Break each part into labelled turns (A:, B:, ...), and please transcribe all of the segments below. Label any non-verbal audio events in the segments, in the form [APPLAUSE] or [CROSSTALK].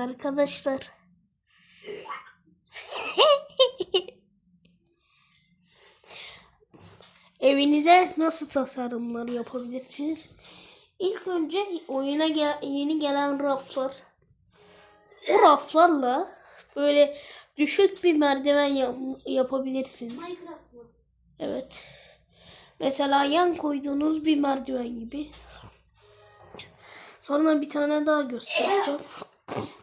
A: Arkadaşlar. Evinize nasıl tasarımlar yapabilirsiniz? İlk önce oyuna gel- yeni gelen raflar. O raflarla böyle düşük bir merdiven yap- yapabilirsiniz.
B: Minecraft mı?
A: Evet. Mesela yan koyduğunuz bir merdiven gibi. Sonra bir tane daha göstereceğim. [LAUGHS]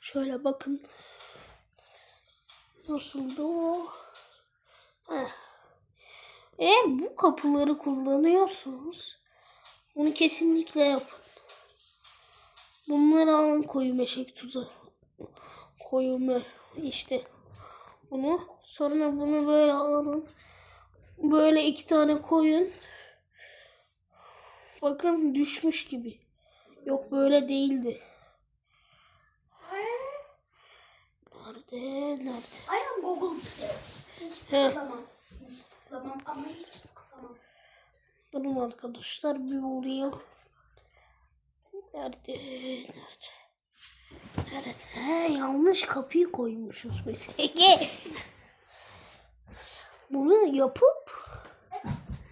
A: Şöyle bakın. Nasıldı o? Heh. Eğer bu kapıları kullanıyorsanız bunu kesinlikle yapın. Bunları alın koyu meşek tuzu. Koyu me işte bunu. Sonra bunu böyle alın. Böyle iki tane koyun. Bakın düşmüş gibi. Yok böyle değildi. Nerede? Nerede?
B: I am Google. Hiç tıklamam. Hiç tıklamam ama hiç tıklamam.
A: Durun arkadaşlar bir bulayım. Nerede? Nerede? Nerede? He, yanlış kapıyı koymuşuz mesela. [LAUGHS] Bunu yapıp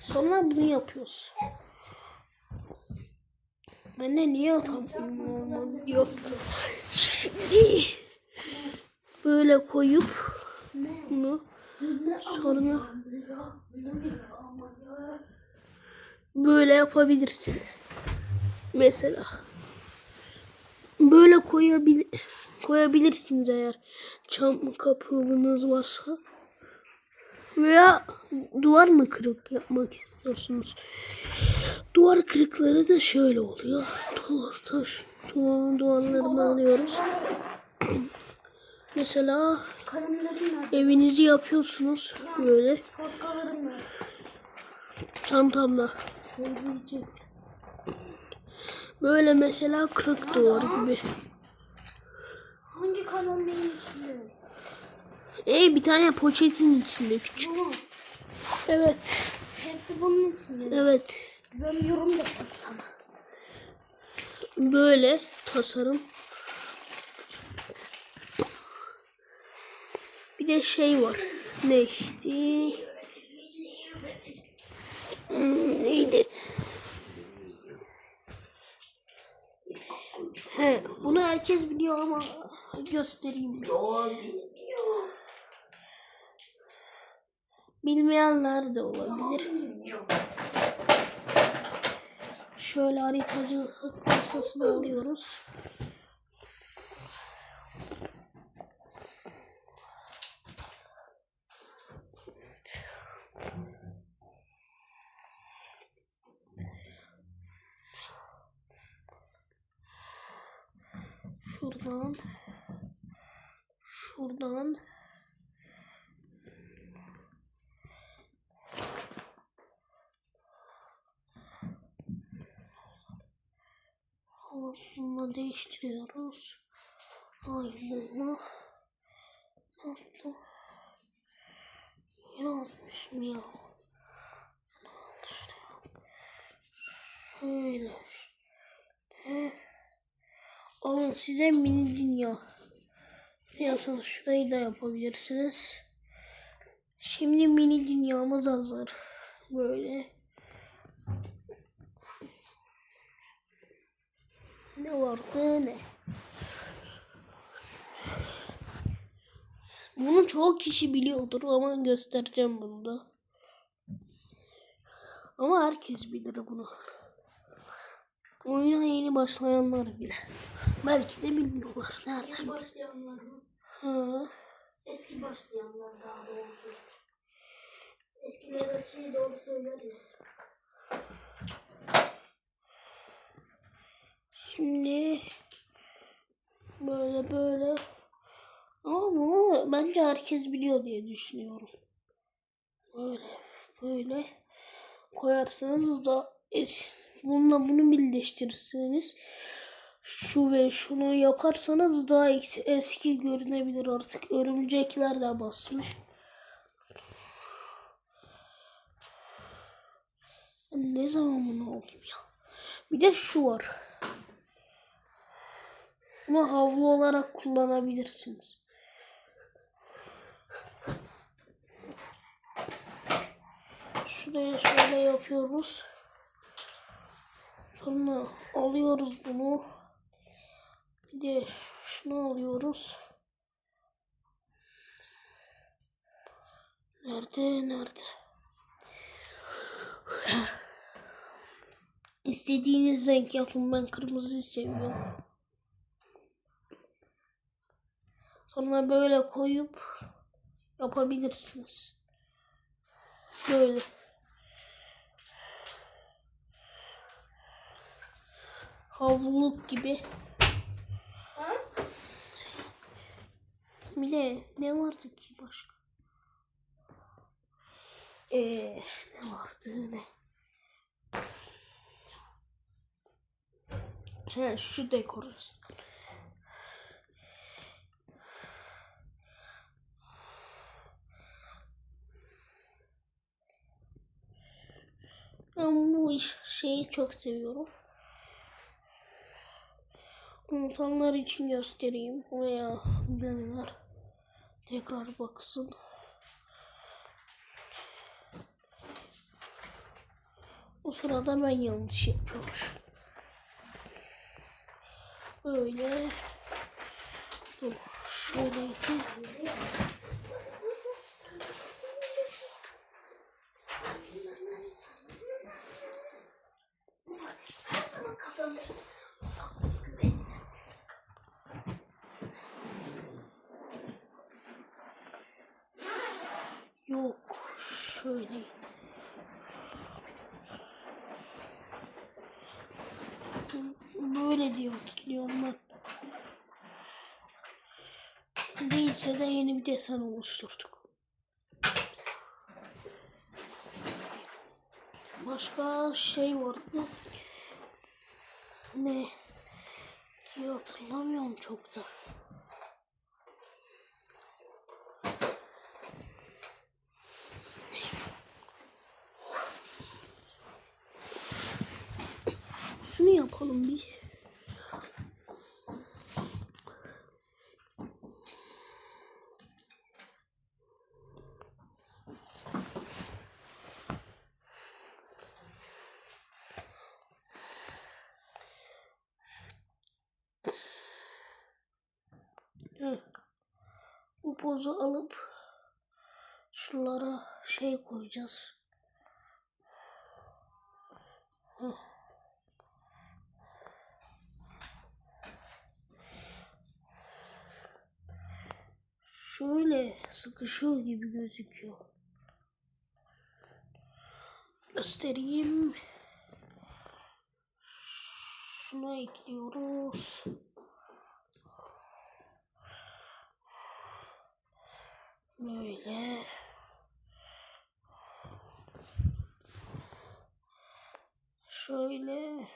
A: sonra bunu yapıyoruz. Ben de niye atamıyorum diyor. Şimdi böyle koyup bunu sonra böyle yapabilirsiniz. Mesela böyle koyabil koyabilirsiniz eğer çam kapınız varsa. Veya duvar mı kırık yapmak istiyorsunuz? Duvar kırıkları da şöyle oluyor. Taş, duvar, duvarlarını alıyoruz. Mesela evinizi yapıyorsunuz böyle çantamla. Böyle mesela kırık duvar gibi.
B: Hangi kalem benim içinde?
A: E bir tane poşetin içinde küçük. Evet.
B: Hepsi bunun içinde.
A: Evet.
B: Ben yorum yapayım sana.
A: Böyle tasarım. Bir de şey var. Ne işte? Hmm, neydi? He, bunu herkes biliyor ama göstereyim. Bilmeyenler de olabilir. Şöyle haritacı masasını alıyoruz. Havasını değiştiriyoruz. Ayrılma. Nasıl? Yazmışım ya. Şöyle. He. Alın size mini dünya. Diyorsanız şurayı da yapabilirsiniz. Şimdi mini dünyamız hazır. Böyle. Ne vardı ne? Bunu çoğu kişi biliyordur ama göstereceğim bunu da. Ama herkes bilir bunu. Oyuna yeni başlayanlar bile. Belki de bilmiyorlar. Nereden?
B: Eski başlayanlar mı?
A: Ha.
B: Eski başlayanlar daha doğrusu. Eskiler şeyi doğru söyler ya.
A: Şimdi böyle böyle ama bunu bence herkes biliyor diye düşünüyorum. Böyle böyle koyarsanız da es bununla bunu birleştirirseniz şu ve şunu yaparsanız daha eski, görünebilir artık. Örümcekler de basmış. Ne zaman bunu oldum ya? Bir de şu var. Bunu havlu olarak kullanabilirsiniz. Şuraya şöyle yapıyoruz. Sonra alıyoruz bunu. Bir de şunu alıyoruz. Nerede? Nerede? İstediğiniz renk yapın. Ben kırmızıyı seviyorum. Sonra böyle koyup yapabilirsiniz. Böyle. Havluluk gibi.
B: Ha?
A: Bir de ne vardı ki başka? Ee, ne vardı ne? He, şu dekorasyon. Ben bu iş şeyi çok seviyorum. Unutanlar için göstereyim veya bilenler tekrar baksın. O sırada ben yanlış yapıyormuşum. Böyle. Şöyle. Böyle diye hatırlıyorum ben. Değilse de yeni bir desen oluşturduk. Başka şey vardı. Ne? Diye hatırlamıyorum çok da. Yapalım bir. Bu pozu alıp şuralara şey koyacağız. Heh. şöyle sıkışıyor gibi gözüküyor. Göstereyim. Şunu ekliyoruz. Böyle. Şöyle.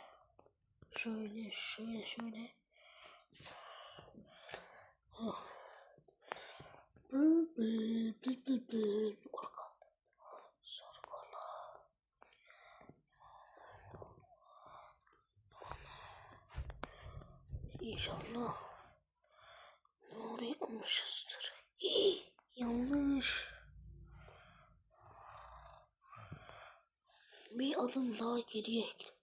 A: Şöyle, şöyle, şöyle. Oh. İnşallah. Doğru yapmışızdır. Hii, yanlış. Bir adım daha geriye ekle.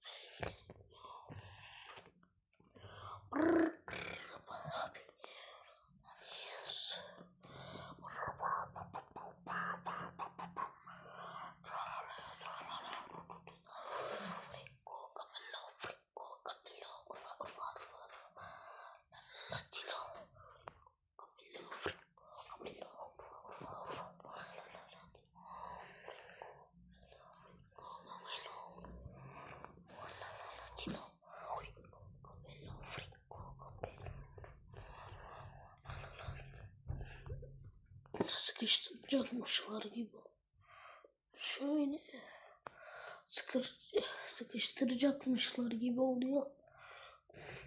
A: Sıkıştıracakmışlar gibi. Şöyle sıkır, sıkıştıracakmışlar gibi oluyor.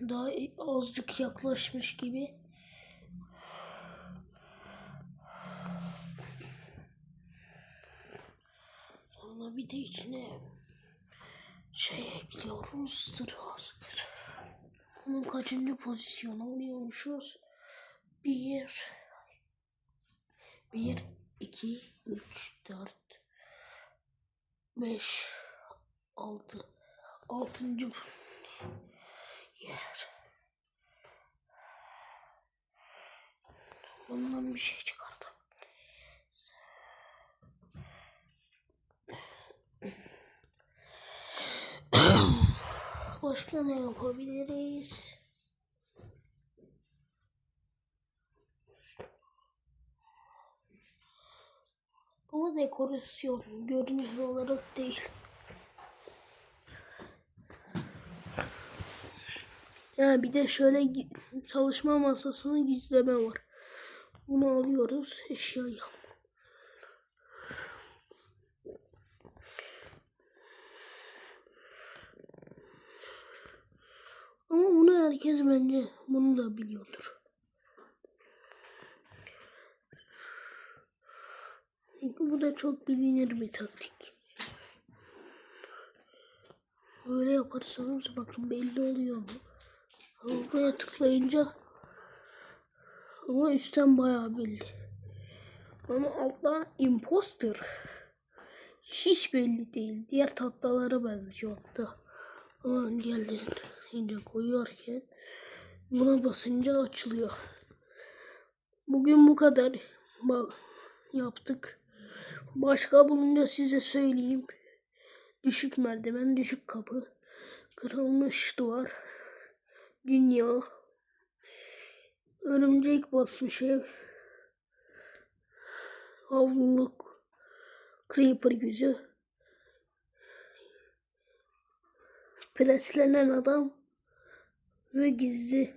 A: Daha azıcık yaklaşmış gibi. Sonra bir de içine şey ekliyoruz. Sır Bunun kaçıncı pozisyon alıyormuşuz? Bir, bir, iki, üç, dört, beş, altı. Altıncı yer. Ondan bir şey çıkardım. Başka ne yapabiliriz? Ama dekorasyon görünüş olarak değil. Ya bir de şöyle çalışma masasını gizleme var. Bunu alıyoruz eşyaya. Ama bunu herkes bence bunu da biliyordur. Bu da çok bilinir bir taktik. Böyle yaparsanız bakın belli oluyor mu? Buraya tıklayınca ama üstten bayağı belli. Ama altta imposter hiç belli değil. Diğer tatlılara benziyor hatta. Ama diğerlerini ince koyuyorken buna basınca açılıyor. Bugün bu kadar bak yaptık. Başka bulunca size söyleyeyim. Düşük merdiven, düşük kapı, kırılmış duvar, dünya, örümcek basmış ev, havluluk, creeper yüzü, preslenen adam ve gizli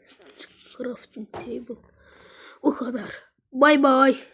A: crafting table. O kadar. Bay bay.